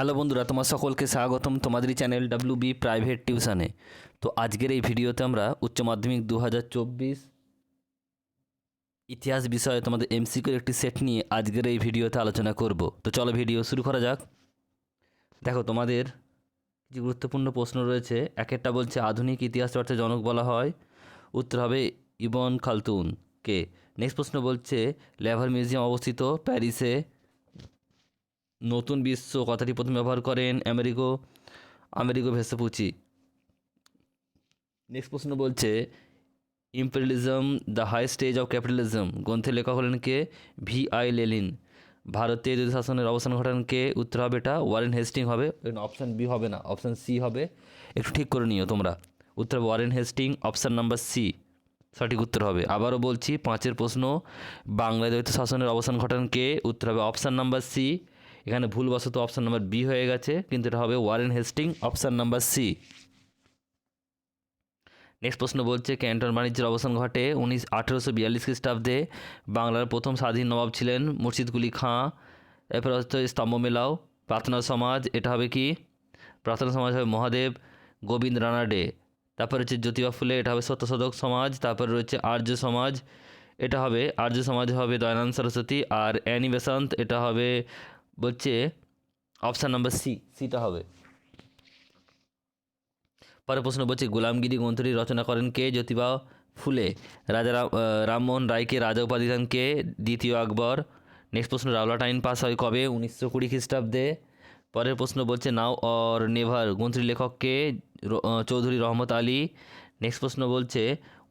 Hello বন্ধুরা, তোমার সকলকে স্বাগতম তোমাদেরই চ্যানেল ডাব্লিউ বি প্রাইভেট টিউশনে তো আজকের এই ভিডিওতে আমরা উচ্চ মাধ্যমিক দু হাজার চব্বিশ ইতিহাস বিষয়ে তোমাদের এমসিকিউর একটি সেট নিয়ে আজকের এই ভিডিওতে আলোচনা করব। তো চলো ভিডিও শুরু করা যাক। দেখো, তোমাদের কিছু গুরুত্বপূর্ণ প্রশ্ন রয়েছে। এক একটা বলছে, আধুনিক ইতিহাস চর্চার জনক বলা হয়। উত্তর হবে, ইবন খালতুন। কে? নেক্সট প্রশ্ন বলছে, লেভার মিউজিয়াম অবস্থিত প্যারিসে নতুন বিশ্ব কথাটি প্রথম ব্যবহার করেন আমেরিকো আমেরিকো ভেসপুচি। নেক্সট প্রশ্ন বলছে, imperialism, the high stage of capitalism গ্রন্থের লেখক হলেন কে? V I Lenin. ভারতীয় দ্বৈত শাসনের অবসান ঘটান কে? উত্তর হবে এটা ওয়ারেন হেস্টিং হবে। অপশান বি হবে না অপশান সি হবে। একটু ঠিক করে নিও তোমরা। উত্তর হবে Warren Hasting option number C সঠিক উত্তর হবে। আবারও বলছি, পাঁচের প্রশ্ন, বাংলায় দ্বৈত শাসনের অবসান ঘটান কে? উত্তর হবে অপশান নাম্বার সি এখানে ভুলবশত অপশান নাম্বার বি হয়ে গেছে, কিন্তু এটা হবে Warren Hasting option number C next প্রশ্ন বলছে, ক্যান্টন বাণিজ্যের অবসান ঘটে উনিশ, আঠেরোশো বিয়াল্লিশ খ্রিস্টাব্দে। বাংলার প্রথম স্বাধীন নবাব ছিলেন মুর্শিদকুলি খাঁ। এরপর হচ্ছে স্তম্ভ মেলাও, প্রার্থনা সমাজ, এটা হবে কি? প্রার্থনা সমাজ হবে মহাদেব গোবিন্দ রানাডে। তারপর হচ্ছে জ্যোতিবা ফুলে, এটা হবে সত্যশোধক সমাজ। তারপর রয়েছে আর্য সমাজ, এটা হবে, আর্য সমাজ হবে দয়ানন্দ সরস্বতী আর অ্যানি বেসান্ত, এটা হবে বলছে অপশান নাম্বার সি সিটা হবে। পরের প্রশ্ন বলছে, গোলামগিরি গ্রন্থটি রচনা করেন কে? জ্যোতিবা ফুলে। রাজা রামমোহন রায়কে, রাজা উপাধি দেন কে? দ্বিতীয় আকবর। নেক্সট প্রশ্ন, রাওলাট আইন পাস হয় কবে? উনিশশো কুড়ি খ্রিস্টাব্দে। পরের প্রশ্ন বলছে, নাও অর নেভার। গ্রন্থটির লেখক কে? চৌধুরী রহমত আলী। নেক্সট প্রশ্ন বলছে,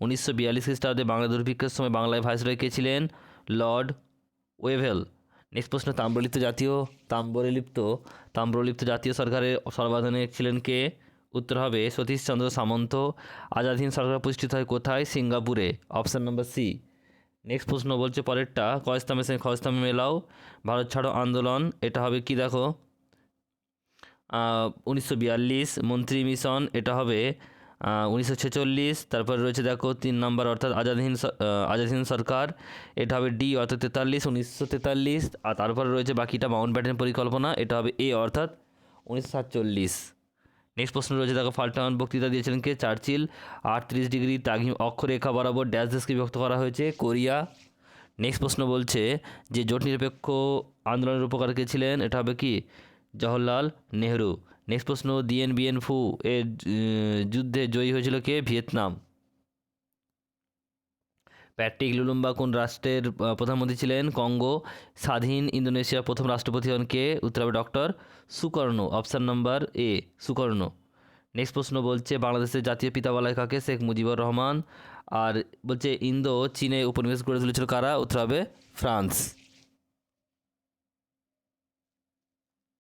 উনিশশো বিয়াল্লিশ খ্রিস্টাব্দে বাংলা দুর্ভিক্ষের সময় বাংলায় ভাইসরয় কে ছিলেন? Lord Wavell. নেক্সট প্রশ্ন, তাম্রলিপ্ত জাতীয়, তাম্রলিপ্ত তাম্রলিপ্ত জাতীয় সরকারের সর্বাধানে ছিলেন কে? উত্তর হবে সতীশচন্দ্র সামন্ত। আজাদহীন সরকার প্রতিষ্ঠিত হয় কোথায়? সিঙ্গাপুরে। Option number C. নেক্সট প্রশ্ন বলছে পরেরটা। কয়স্তামের সঙ্গে খয়স্তামে মেলাও। ভারত ছাড়ো আন্দোলন। এটা হবে কি দেখো? উনিশশো বিয়াল্লিশ। মন্ত্রী মিশন। এটা হবে উনিশশো ছেচল্লিশ তারপরে রয়েছে দেখো তিন নম্বর অর্থাৎ আজাদহীন স- আহ, আজাদহীন সরকার এটা হবে ডি অর্থাৎ তেতাল্লিশ উনিশশো তেতাল্লিশ আর তারপরে রয়েছে বাকিটা মাউন্ট ব্যাটেন পরিকল্পনা এটা হবে এ অর্থাৎ উনিশশো সাতচল্লিশ। নেক্সট প্রশ্ন রয়েছে দেখো ফাল্টাউন বক্তৃতা দিয়েছিলেন কে? চার্চিল আটত্রিশ ডিগ্রি তাগিম অক্ষরেখা বরাবর ড্যাশ দেশকে বিভক্ত করা হয়েছে কোরিয়া। নেক্সট প্রশ্ন বলছে যে জোট নিরপেক্ষ আন্দোলনের উপকার কে ছিলেন? এটা হবে কি? জওহরলাল নেহরু। নেক্সট প্রশ্ন, দিয়েন বিএন ফু এর যুদ্ধে জয়ী হয়েছিল কে? ভিয়েতনাম। প্যাট্রিক লুলুম্বা কোন রাষ্ট্রের প্রধানমন্ত্রী ছিলেন? কঙ্গো। স্বাধীন ইন্দোনেশিয়ার প্রথম রাষ্ট্রপতি হন কে? উত্তর হবে doctor Sukarno, option number A, Sukarno. Next প্রশ্ন বলছে, বাংলাদেশের জাতীয় পিতা কাকে? শেখ মুজিবুর রহমান। আর বলছে, ইন্দো চীনে উপনিবেশ গড়ে তুলেছিল কারা? উত্তর হবে ফ্রান্স।